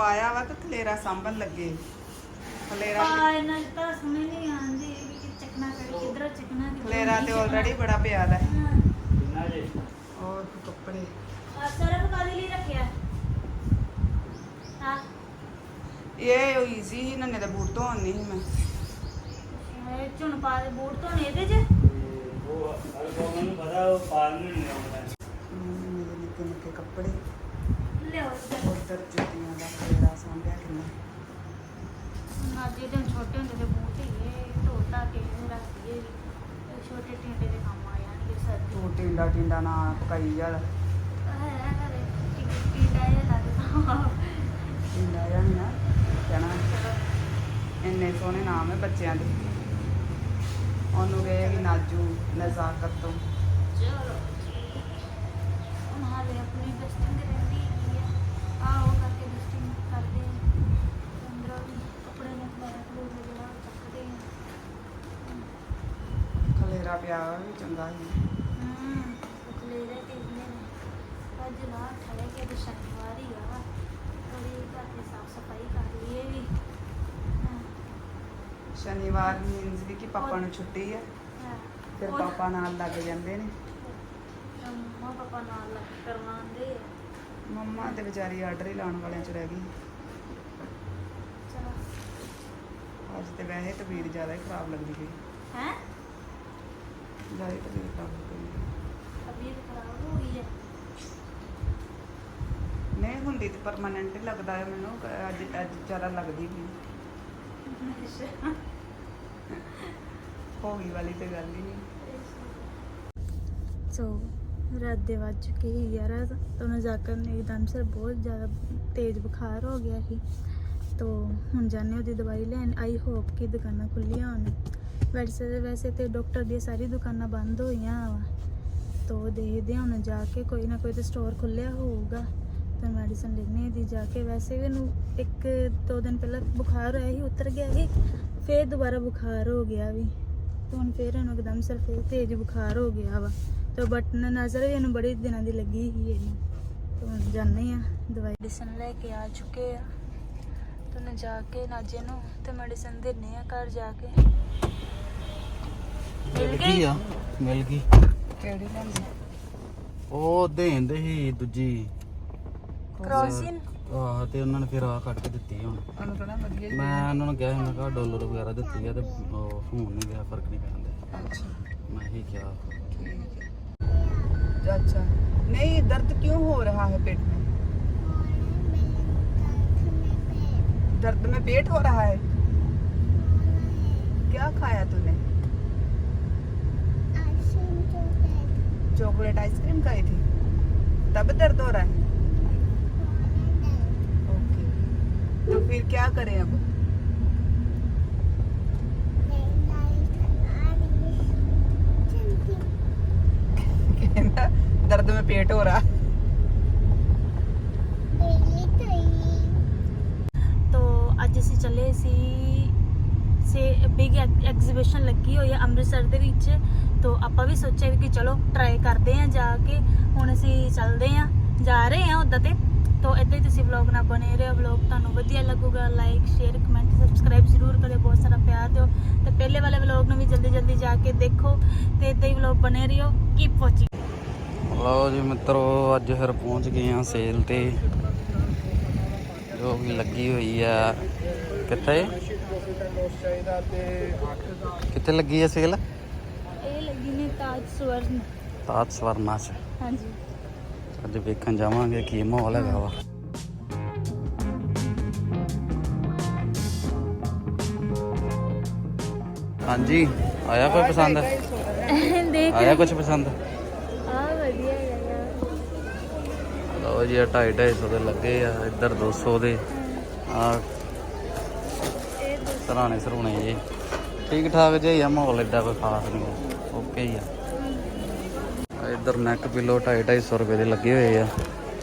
ਪਾਇਆ ਵਾ ਕਿ ਖਲੇਰਾ ਸਾਂਭਣ ਲੱਗੇ? ਖਲੇਰਾ ਇਹਨਾਂ ਤਾਂ ਸਮਝ ਨਹੀਂ ਆਉਂਦੀ ਕਿ ਚੱਕਣਾ ਕਰੇ ਕਿਧਰੋਂ ਚੱਕਣਾ ਕਿੱਧਰੋਂ ਖਲੇਰਾ ਨਹੀਂ ਤੇ ਚੱਕਣਾ। ਆਲਰੇਡੀ ਬੜਾ ਪਿਆ ਦਾ ਹੈ। ਹਾਂ। ਕਿੰਨਾ ਜੇ? ਔਰ ਕੱਪੜੇ? ਆ ਸਰਫ ਕਾਦੇ ਲਈ ਰੱਖਿਆ? ਹਾਂ। ਇਹ ਈਜ਼ੀ ਹੀ ਨੰਨੇ ਦੇ ਬੂਟ ਧੋਣ ਨਹੀਂ ਸੀ ਮੈਂ। ਇਹ ਝੁਣ ਪਾ ਦੇ ਬੂਟ ਤੋਂ ਨੇ ਇਹਦੇ ਚ? ਤੇ ਉਹ ਹਰ ਕੋ ਮੈਨੂੰ ਪਤਾ ਉਹ ਪਾਲ ਨਹੀਂ ਆਉਂਦਾ ਹਮ, ਮੇਰੇ ਨਿੱਕੇ ਨਿੱਕੇ ਕੱਪੜੇ। ਲਿਓ। ਉਧਰ ਜੁੱਤੀਆਂ ਦਾ ਖਲੇਰਾ ਸਾਂਭਿਆ ਕਿੰਨਾ? ਨਾ ਜਿਹੜੇ ਛੋਟੇ ਹੁੰਦੇ ਦੇ ਬੂਟ ਹੈਗੇ ਧੋਤਾ ਕੇ ਰੱਖ ਦਈਏ ਛੋਟੇ ਟਿੰਡੇ ਦੇ ਕੰਮ ਆ ਜਾਣਗੇ ਸਰਦੀ ਤੂੰ ਟਿੰਡਾ ਟਿੰਡਾ ਨਾ ਪਕਾਈ ਜਾ ਹੈ ਘਰੇ ਟਿਕ ਟਿੰਡਾ ਇਹ ਲੱਗਦਾ ਟਿੰਡਾ ਜਾਂ ਨਾ ਕਹਿਣਾ। ਇੰਨੇ ਸੋਹਣੇ ਨਾਮ ਹੈ ਬੱਚਿਆਂ ਦੇ। ਉਹਨੂੰ ਕਹੇਗੀ ਨਾਜੂ ਨਜ਼ਾਕਤ ਤੋਂ। ਚਲੋ ਹੁਣ ਹਾਲੇ ਆਪਣੀ ਡਸਟਿੰਗ ਰਹਿੰਦੀ ਹੈਗੀ ਆ ਆਹ ਉਹ ਕਰਕੇ ਡਸਟਿੰਗ ਕਰਦੇ ਆ ਅੰਦਰੋਂ ਵੀ ਕੱਪੜੇ ਨੂੰ ਖਲਾਰਾ ਖਲੂਰਾ ਜਿਹੜਾ ਉਹ ਚੱਕਦੇ ਆ ਖਲੇਰਾ ਪਿਆ ਵਾ ਚੰਗਾ ਸੀ। ਸ਼ਨੀਵਾਰ ਮੀਨਸ ਵੀ। ਕਿ ਪਾਪਾ ਨੂੰ ਛੁੱਟੀ ਹੈ ਹਾਂ। ਫਿਰ ਉਹ- ਪਾਪਾ ਨਾਲ ਲੱਗ ਜਾਂਦੇ ਨੇ। ਮੰਮਾ ਪਾਪਾ ਨਾਲ ਲੱਗ ਕਰਵਾਉਂਦੇ ਆ। ਮੰਮਾ ਤੇ ਵਿਚਾਰੀ ਆਰਡਰ ਹੀ ਲਾਉਣ ਵਾਲਿਆਂ ਚ ਰਹਿ ਗਈ। ਚਲੋ। ਅੱਜ ਤੇ ਵੈਸੇ ਤਬੀਅਤ ਜ਼ਿਆਦਾ ਹੀ ਖਰਾਬ ਲੱਗਦੀ ਪਈ। ਹੈ? ਜ਼ਿਆਦਾ ਹੀ ਤਬੀਅਤ ਖਰਾਬ ਹੋ ਗਈ ਤਬੀਅਤ ਖਰਾਬ ਹੋ ਗਈ ਹੈ। ਨਹੀਂ ਹੁੰਦੀ ਤੇ ਪਰਮਾਨੈਂਟ ਹੀ ਲੱਗਦਾ ਹੈ ਮੈਨੂੰ ਕ- ਅੱਜ ਅੱਜ ਜ਼ਿਆਦਾ ਲੱਗਦੀ ਵੀ ਹੋ ਗਈ ਵਾਲੀ ਤੇ ਗੱਲ ਹੀ ਨਹੀਂ। ਸੋ ਰਾਤ ਦੇ ਵੱਜ ਚੁੱਕੇ ਹੀ 11 ਤਾਂ ਨਜ਼ਾਕਰ ਨੇ ਇੱਕਦਮ ਸਿਰ ਬਹੁਤ ਜ਼ਿਆਦਾ ਤੇਜ਼ ਬੁਖਾਰ ਹੋ ਗਿਆ ਸੀ। ਤੋ ਹੁਣ ਜਾਣੇ ਉਹਦੀ ਦਵਾਈ ਲੈਣ। ਆਈ ਹੋਪ ਕਿ ਦੁਕਾਨਾਂ ਖੁੱਲੀਆਂ ਹੋਣ। ਵੈਸੇ ਵੈਸੇ ਤੇ ਡਾਕਟਰ ਦੀਆਂ ਸਾਰੀ ਦੁਕਾਨਾਂ ਬੰਦ ਹੋਈਆਂ ਵਾ। ਤੋ ਦੇਖਦੇ ਹਾਂ ਹੁਣ ਜਾ ਕੇ ਕੋਈ ਨਾ ਕੋਈ ਤੇ ਸਟੋਰ ਖੁੱਲਿਆ ਹੋਊਗਾ। ਤਾਂ ਮੈਡੀਸਨ ਲੈਣੇ ਦੀ ਜਾ ਕੇ ਵੈਸੇ ਵੀ ਇਹਨੂੰ ਇੱਕ ਦੋ ਦਿਨ ਪਹਿਲਾਂ ਬੁਖਾਰ ਹੋਇਆ ਸੀ, ਉਤਰ ਗਿਆ ਸੀ, ਫੇਰ ਦੁਬਾਰਾ ਬੁਖਾਰ ਹੋ ਗਿਆ ਵੀ। ਤੇ ਹੁਣ ਫੇਰ ਇਹਨੂੰ ਇੱਕਦਮ ਸਿਰ ਫੇਰ ਤੇਜ਼ ਬੁਖਾਰ ਹੋ ਗਿਆ ਵਾ। ਤੇ ਬਟਨ ਨਜ਼ਰ ਵੀ ਇਹਨੂੰ ਬੜੇ ਦਿਨਾਂ ਦੀ ਲੱਗੀ ਸੀ ਇਹਨੂੰ ਤੇ ਹੁਣ ਜਾਂਦੇ ਆ, ਦਵਾਈ ਮੈਡੀਸਨ ਲੈ ਕੇ ਆ ਚੁੱਕੇ ਆ। ਹੁਣ ਜਾ ਕੇ ਨਾਜੇ ਨੂੰ ਤੇ ਮੈਡੀਸਨ ਦਿੰਨੇ ਆ ਘਰ ਜਾ ਕੇ ਮਿਲ ਗਈ ਆ ਮਿਲ ਗਈ ਕਿਹੜੀ ਲੈਂਦੀ ਉਹ ਦੇਂਦੇ ਸੀ ਦੂਜੀ ਕ੍ਰੋਸਿਨ ਆਹ ਤੇ ਉਹਨਾਂ ਨੇ ਫਿਰ ਆ ਕੱਟ ਕੇ ਦਿੱਤੀ ਹੁਣ ਉਹਨੂੰ ਕਹਣਾ ਵਧੀਆ ਜਿਹੀ- ਮੈਂ ਉਹਨਾਂ ਨੂੰ ਕਿਹਾ ਸੀ ਮੈਂ ਕਿਹਾ ਡਾਲਰ ਵਗੈਰਾ ਦਿੱਤੀ ਆ ਤੇ ਉਹ ਹੁਣ ਨਹੀਂ ਗਿਆ ਫਰਕ ਨਹੀਂ ਪੈਂਦਾ ਅੱਛਾ ਮੈਂ ਹੀ ਕਿਹਾ ठीक है अच्छा नहीं दर्द क्यों हो रहा है पेट में दर्द में पेट हो रहा है। क्या खाया तूने? चॉकलेट आइसक्रीम खाई थी। तब दर्द हो रहा है? ओके। तो फिर क्या करें अब? दर्द में पेट हो रहा ਤੋ ਅਸੀਂ ਸੀ, ਸੇ ਬਿਗ ਐਗਜ਼ੀਬਿਸ਼ਨ ਲੱਗੀ ਹੋਈ ਹੈ ਅੰਮ੍ਰਿਤਸਰ ਦੇ ਵਿੱਚ। ਤੋ ਆਪਾਂ ਵੀ ਸੋਚਿਆ ਕਿ ਚਲੋ ਟਰਾਈ ਕਰਦੇ ਆਂ ਜਾ ਕੇ। ਹੁਣ ਅਸੀਂ ਚੱਲਦੇ ਆਂ ਜਾ ਰਹੇ ਆਂ ਉਦਾਂ ਤੇ। ਤੋ ਏਦਾਂ ਹੀ ਤੁਸੀਂ ਵਲੌਗ ਨਾਲ ਬਣੇ ਰਹੋ ਵਲੌਗ ਤੁਹਾਨੂੰ ਵਧੀਆ ਲੱਗੂਗਾ। ਲਾਈਕ ਸ਼ੇਅਰ ਕਮੈਂਟ ਸਬਸਕ੍ਰਾਈਬ ਜ਼ਰੂਰ ਕਰਿਓ, ਬਹੁਤ ਸਾਰਾ ਪਿਆਰ ਦਿਓ। ਤੇ ਪਹਿਲੇ ਵਾਲੇ ਵਲੌਗ ਨੂੰ ਵੀ ਜਲਦੀ ਜਲਦੀ ਜਾ ਕੇ ਦੇਖੋ ਤੇ ਇੱਦਾਂ ਹੀ ਵਲੌਗ ਬਣੇ ਰਹੋ। ਕੀਪ ਵਾਚਿੰਗ ਲਓ ਜੀ ਮਿੱਤਰੋ, ਅੱਜ ਫਿਰ ਪਹੁੰਚ ਗਏ ਆ ਸੇਲ ਤੇ। ਜੋ ਵੀ ਲੱਗੀ ਹੋਈ ਆ। ਕਿੱਥੇ? ਕਿੱਥੇ ਲੱਗੀ ਹੈ ਸੇਲ ਇਹ ਲੱਗੀ ਨੇ ਤਾਜ ਸਵਰਨ। ਤਾਜ ਸਵਰਨਾ ਚ ਹਾਂਜੀ। ਅੱਜ ਵੇਖਣ ਜਾਵਾਂਗੇ ਕੀ ਮਾਹੌਲ ਹੈਗਾ ਵਾ। ਹਾਂਜੀ ਆਇਆ ਕੋਈ ਪਸੰਦ? ਦੇਖ ਆਇਆ ਕੁਝ ਪਸੰਦ? ਆ ਵਧੀਆ ਹੈਗਾ ਲਓ ਜੀ 2.5 250 ਦੇ ਲੱਗੇ ਆ ਇੱਧਰ 200 ਦੇ। ਆ ਸਰਾਣੇ ਸਰੂਣੇ ਜੀ। ਠੀਕ ਠਾਕ ਜਿਹਾ ਹੀ ਆ ਮਾਹੌਲ ਏਡਾ ਕੋਈ ਖਾਸ ਨਹੀਂ ਓਕੇ ਹੀ ਆ। ਆ ਇੱਧਰ ਨੈਕ ਪਿਲੋ 2.5 250 ਰੁਪਏ ਦੇ ਲੱਗੇ ਹੋਏ ਆ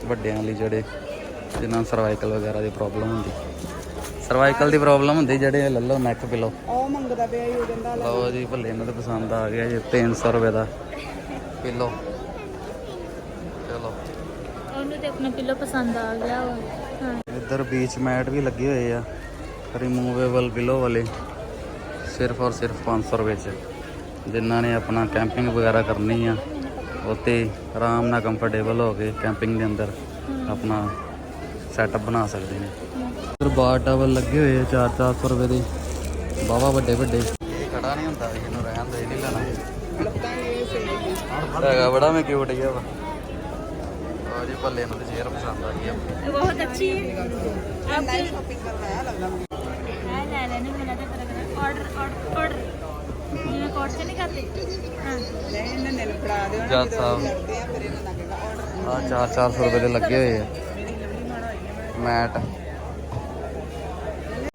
ਵੱਡਿਆਂ ਲਈ ਜਿਹੜੇ ਜਿਨ੍ਹਾਂ ਨੂੰ ਸਰਵਾਈਕਲ ਵਗੈਰਾ ਦੀ ਪ੍ਰੋਬਲਮ ਹੁੰਦੀ। ਸਰਵਾਈਕਲ ਦੀ ਪ੍ਰੋਬਲਮ ਹੁੰਦੀ ਜਿਹੜੇ ਲੈ ਲਓ ਨੈਕ ਪਿਲੋ ਉਹ ਮੰਗਦਾ ਪਿਆ ਹੀ ਹੋ ਜਾਂਦਾ ਲਓ ਜੀ ਭੱਲੇ ਨੂੰ ਤਾਂ ਪਸੰਦ ਆ ਗਿਆ ਜੀ 300 ਰੁਪਏ ਦਾ ਪਿਲੋ ਚਲੋ। ਉਹਨੂੰ ਤੇ ਆਪਣਾ ਪਿੱਲੋ ਪਸੰਦ ਆ ਗਿਆ ਹਾਂ। ਇੱਧਰ ਬੀਚ ਮੈਟ ਵੀ ਲੱਗੇ ਹੋਏ ਆ। ਰਿਮੂਵੇਬਲ ਪਿਲੋ ਵਾਲੇ, ਸਿਰਫ ਔਰ ਸਿਰਫ 500 ਰੁਪਏ ਚ। ਜਿਨ੍ਹਾਂ ਨੇ ਆਪਣਾ ਕੈਂਪਿੰਗ ਵਗੈਰਾ ਕਰਨੀ ਆ ਉੱਤੇ ਆਰਾਮ ਨਾਲ ਕੰਫਰਟੇਬਲ ਹੋ ਕੇ ਕੈਂਪਿੰਗ ਦੇ ਅੰਦਰ ਆਪਣਾ ਸੈਟਅਪ ਬਣਾ ਸਕਦੇ ਨੇ। ਇੱਧਰ ਬਾਰ ਟਾਵਲ ਲੱਗੇ ਹੋਏ ਆ 4-400 ਰੁਪਏ ਦੇ। ਬਾਵਾ ਵੱਡੇ ਵੱਡੇ। ਇਹ ਖੜਾ ਨਹੀਂ ਹੁੰਦਾ, ਇਹਨੂੰ ਰਹਿਣ ਦੇ ਨਹੀਂ ਲੈਣਾ। ਹੈਗਾ, ਬੜਾ ਮੈਂ ਕਿਊਟ ਜਿਹਾ ਵਾ। ਜੀ ਭੱਲੇ ਨੂੰ ਤੇ ਚੇਅਰ ਪਸੰਦ ਆ ਗਈ ਆ। ਬਹੁਤ ਅੱਛੀ। ਹੈ ਨਹੀਂ ਸ਼ਾਪਿੰਗ ਕਰਨਾ ਹੈ ਲੱਗਦਾ। ਮੈਨੂੰ ਮੈਂ ਲੈ ਲੈਣੀ ਮੇਰਾ ਤੇ ਕਰ ਆਰਡਰ ਆਰਡਰ ਜਿਵੇਂ ਕੋਰਟ ਚ ਨਹੀਂ ਕਰਦੇ ਹਾਂ। ਨਹੀਂ ਇਹਨਾਂ ਨੇ ਫੜਾ ਦਿਓ ਨਾ ਜੱਜ ਜਦੋਂ ਸਾਹਿਬ। ਕਰਦੇ ਆ ਫਿਰ ਇਹਨਾਂ ਲੱਗੇਗਾ ਆਰਡਰ ਆ 4-400 ਰੁਪਏ ਦੇ ਲੱਗੇ ਹੋਏ ਆ। ਮੈਟ।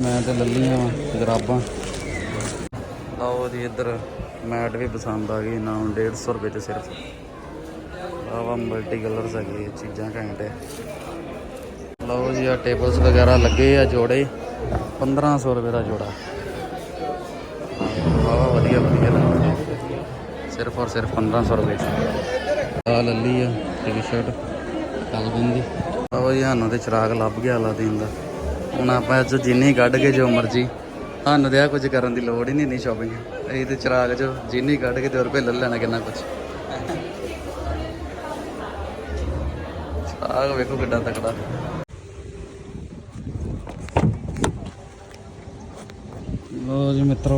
ਮੈਂ ਤੇ ਲੱਲੀਆਂ ਵਾਂ ਜਰਾਬਾਂ। ਲਓ ਜੀ ਇੱਧਰ ਮੈਟ ਵੀ ਪਸੰਦ ਆ ਗਈ ਨਾ 150 ਰੁਪਏ ਚ ਸਿਰਫ। ਆਵਾ ਮਲਟੀ ਕਲਰਸ ਹੈਗੇ ਚੀਜ਼ਾਂ ਘੈਂਟ ਹੈ ਲਓ ਜੀ ਆ ਟੇਬਲਸ ਵਗੈਰਾ ਲੱਗੇ ਆ ਜੋੜੇ। 1500 ਰੁਪਏ ਦਾ ਜੋੜਾ। ਆਹ ਵਧੀਆ ਵਧੀਆ ਸਿਰਫ ਔਰ ਸਿਰਫ 1500 ਰੁਪਏ ਆ ਲੱਲੀ ਆ ਟੀ-ਸ਼ਰਟ ਕਲਬਨ ਦੀ ਆਹ ਜੀ, ਸਾਨੂੰ ਤੇ ਚਿਰਾਗ ਲੱਭ ਗਿਆ ਅਲਾਦੀਨ ਦਾ। ਹੁਣ ਆਪਾਂ ਇਹ ਜਿੰਨੀ ਕੱਢ ਕੇ ਜੋ ਮਰਜ਼ੀ। ਸਾਨੂੰ ਤੇ ਆ ਕੁਝ ਕਰਨ ਦੀ ਲੋੜ ਹੀ ਨਹੀਂ ਇੰਨੀ ਸ਼ਾਪਿੰਗ ਅਸੀਂ ਤੇ ਚਿਰਾਗ ਚੋਂ ਜਿੰਨੀ ਕੱਢ ਕੇ ਤੇ ਰੁਪਏ ਲੈ ਲੈਣਾ ਕਿੰਨਾ ਕੁਝ ਚਿਰਾਗ ਵੇਖੋ ਕਿੱਡਾ ਤਕੜਾ। ਲੋ ਜੀ ਮਿੱਤਰੋ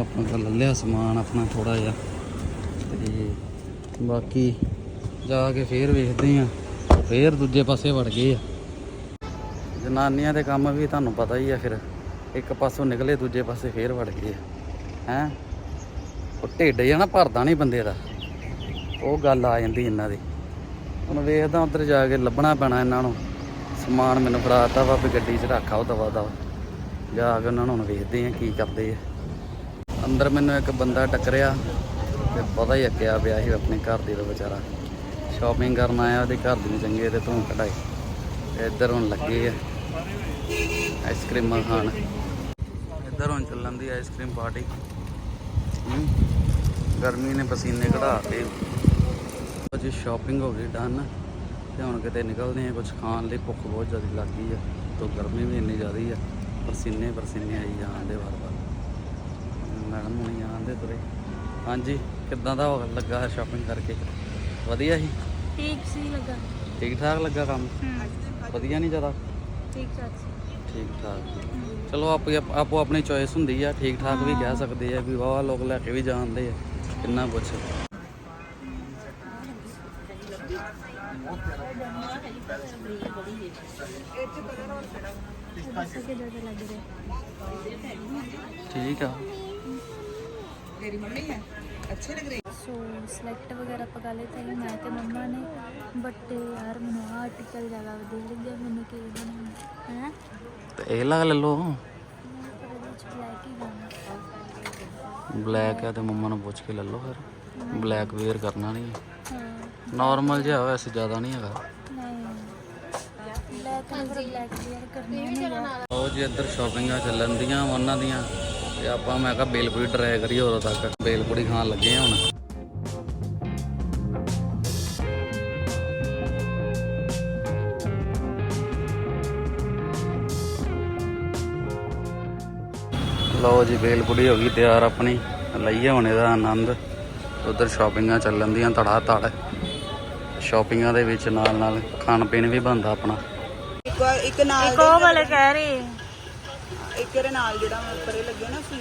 ਆਪਾਂ ਕੋਲ ਲੈ ਲਿਆ ਸਮਾਨ ਆਪਣਾ ਥੋੜਾ ਜਿਹਾ। ਤੇ ਬਾਕੀ ਜਾ ਕੇ ਫੇਰ ਵੇਖਦੇ ਆ ਫੇਰ ਦੂਜੇ ਪਾਸੇ ਵੜ ਗਏ ਆ। ਜਨਾਨੀਆਂ ਦੇ ਕੰਮ ਵੀ ਤੁਹਾਨੂੰ ਪਤਾ ਹੀ ਆ ਫਿਰ, ਇੱਕ ਪਾਸੋਂ ਨਿਕਲੇ, ਦੂਜੇ ਪਾਸੇ ਫੇਰ ਵੜ ਗਏ ਆ। ਹੈ? ਉਹ ਢਿੱਡ ਜਿਹਾ ਨਾ ਭਰਦਾ ਨਹੀਂ ਬੰਦੇ ਦਾ। ਉਹ ਗੱਲ ਆ ਜਾਂਦੀ ਇਹਨਾਂ ਦੀ। ਹੁਣ ਵੇਖਦਾ ਉੱਧਰ ਜਾ ਕੇ ਲੱਭਣਾ ਪੈਣਾ ਇਹਨਾਂ ਨੂੰ। ਸਮਾਨ ਮੈਨੂੰ ਫੜਾਤਾ ਵਾ ਵੀ ਗੱਡੀ 'ਚ ਰੱਖਾ ਉਹ ਦਵਾ ਦਾ ਜਾ ਕੇ ਉਹਨਾਂ ਨੂੰ ਹੁਣ ਵੇਖਦੇ ਆ ਕੀ ਕਰਦੇ ਆ। ਅੰਦਰ ਮੈਨੂੰ ਇੱਕ ਬੰਦਾ ਟੱਕਰਿਆ ਤੇ ਪਤਾ ਹੀ ਅੱਕਿਆ ਪਿਆ ਸੀ ਆਪਣੇ ਘਰ ਦੇ ਦਾ ਵਿਚਾਰਾ। ਸ਼ਾਪਿੰਗ ਕਰਨ ਆਇਆ ਉਹਦੇ ਘਰ ਦੀ ਨੀ ਚੰਗੇ ਤੇ ਤੂੰ ਕਢਾਈ। ਇੱਧਰ ਹੁਣ ਲੱਗੇ ਆ ਆਈਸਕ੍ਰੀਮਾਂ ਖਾਣ। ਇੱਧਰ ਹੁਣ ਚੱਲਣ ਦੀ ਆਈਸਕ੍ਰੀਮ ਪਾਰਟੀ ਗਰਮੀ ਨੇ ਪਸੀਨੇ ਕਢਾਤੇ ਅੱਜ ਸ਼ਾਪਿੰਗ ਹੋ ਗਈ ਡਨ ਤੇ ਹੁਣ ਕਿਤੇ ਨਿਕਲਦੇ ਆ ਕੁਝ ਖਾਣ ਲਈ ਭੁੱਖ ਬਹੁਤ ਜ਼ਿਆਦਾ ਲੱਗ ਆ ਤੋਂ ਗਰਮੀ ਵੀ ਇੰਨੀ ਜ਼ਿਆਦਾ ਆ ਪਸੀਨੇ ਪਸੀਨੇ ਆਈ ਜਾਂਦੇ ਵਾਰ-ਵਾਰ। ਮੈਡਮ ਹੁਣੀ ਆਂਦੇ ਤੁਰੇ। ਹਾਂਜੀ ਕਿੱਦਾਂ ਦਾ ਲੱਗਾ ਸ਼ਾਪਿੰਗ ਕਰਕੇ? ਵਧੀਆ ਸੀ? ਠੀਕ ਸੀ ਲੱਗਾ। ਠੀਕ ਠਾਕ ਲੱਗਾ ਕੰਮ? ਵਧੀਆ ਨਹੀਂ ਜ਼ਿਆਦਾ? ਠੀਕ ਠਾਕ ਸੀ ਠੀਕ ਠਾਕ ਚਲੋ ਆਪੋ ਆਪੋ ਆਪਣੀ ਚੋਇਸ ਹੁੰਦੀ ਆ ਠੀਕ ਠਾਕ ਵੀ ਕਹਿ ਸਕਦੇ ਆ ਵੀ ਵਾਹ ਲੋਕ ਲੈ ਕੇ ਵੀ ਜਾਂਦੇ ਆ ਕਿੰਨਾ ਕੁਛ ਦੱਸੋ ਕਿੱਦਾਂ ਦਾ ਲੱਗ ਰਿਹਾ ਠੀਕ ਆ। ਤੇਰੀ ਮੰਮੀ ਹੈ ਅੱਛੇ ਲੱਗ ਰਹੀ ਸੋ ਸਿਲੈਕਟ ਵਗੈਰਾ ਪਕਾ ਲਏ ਤੇ ਮੈਂ ਤੇ ਮੰਮਾ ਨੇ ਬਟ ਯਾਰ ਮੈਨੂੰ ਆਰਟੀਕਲ ਜ਼ਿਆਦਾ ਵਧੀਆ ਲੱਗਿਆ ਮੈਨੂੰ ਕੀ ਬਣਾਉਣਾ ਹੈ? ਤੇ ਇਹ ਲਾ ਲੈ ਚ ਬਲੈਕ ਆ ਤੇ ਮੰਮਾ ਨੂੰ ਪੁੱਛ ਕੇ ਲੈ ਲਓ ਫਿਰ। ਬਲੈਕ ਵੇਅਰ ਕਰਨਾ ਨਹੀਂ। ਨਾਰਮਲ ਜਿਹਾ ਵੈਸੇ ਜ਼ਿਆਦਾ ਨਹੀਂ ਹੈਗਾ। ਨਹੀਂ ਉਹ ਜੀ, ਇੱਧਰ ਸ਼ਾਪਿੰਗਾਂ ਚੱਲਣ ਦੀਆਂ, ਉਹਨਾਂ ਦੀਆਂ। ਤੇ ਆਪਾਂ, ਮੈਂ ਕਿਹਾ ਬੇਲਪੁਰੀ ਟਰਾਈ ਕਰੀਏ ਉਦੋਂ ਤੱਕ। ਬੇਲਪੁਰੀ ਖਾਣ ਲੱਗੇ ਆ ਹੁਣ। ਲਓ ਜੀ ਬੇਲਪੁਰੀ ਹੋ ਗਈ ਤਿਆਰ ਆਪਣੀ। ਲਈਏ ਹੁਣ ਇਹਦਾ ਆਨੰਦ। ਉਧਰ ਸ਼ਾਪਿੰਗਾਂ ਚੱਲਣ ਦੀਆਂ ਧੜਾ ਧੜ ਸ਼ਾਪਿੰਗਾਂ ਦੇ ਵਿੱਚ ਨਾਲ ਨਾਲ ਖਾਣ ਪੀਣ ਵੀ ਬਣਦਾ ਆਪਣਾ। ਇੱਕ ਇੱਕ ਨਾਲ ਇੱਕ ਉਹ ਵਾਲੇ ਕਹਿ ਰਹੇ। ਇੱਕ ਇਹਦੇ ਨਾਲ ਜਿਹੜਾ ਪਰੇ ਲੱਗਿਆ ਨਾ ਸੋ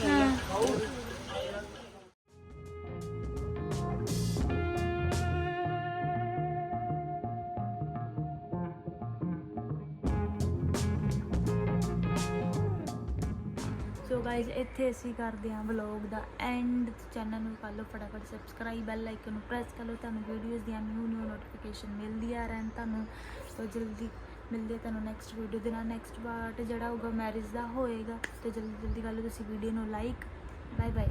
ਗਾਇਜ਼ ਇੱਥੇ ਅਸੀਂ ਕਰਦੇ ਹਾਂ ਵਲੌਗ ਦਾ ਐਂਡ ਚੈਨਲ ਨੂੰ ਕਰ ਲਓ ਫਟਾਫਟ ਸਬਸਕ੍ਰਾਈਬ ਬੈਲ ਆਈਕਨ ਨੂੰ ਪ੍ਰੈਸ ਕਰ ਲਓ, ਤੁਹਾਨੂੰ ਵੀਡੀਓਜ਼ ਦੀਆਂ ਨਿਊ ਨਿਊ ਨੋਟੀਫਿਕੇਸ਼ਨ ਮਿਲਦੀਆਂ ਰਹਿਣ। ਤੁਹਾਨੂੰ ਸੋ ਜਲਦੀ ਮਿਲਦੇ ਹਾਂ ਤੁਹਾਨੂੰ ਨੈਕਸਟ ਵੀਡੀਓ ਦੇ ਨਾਲ। ਨੈਕਸਟ ਪਾਰਟ ਜਿਹੜਾ ਹੋਊਗਾ ਮੈਰਿਜ ਦਾ ਹੋਏਗਾ, ਤੇ ਜਲਦੀ ਜਲਦੀ ਕਰ ਲਓ ਤੁਸੀਂ ਵੀਡੀਓ ਨੂੰ ਲਾਈਕ ਬਾਏ ਬਾਏ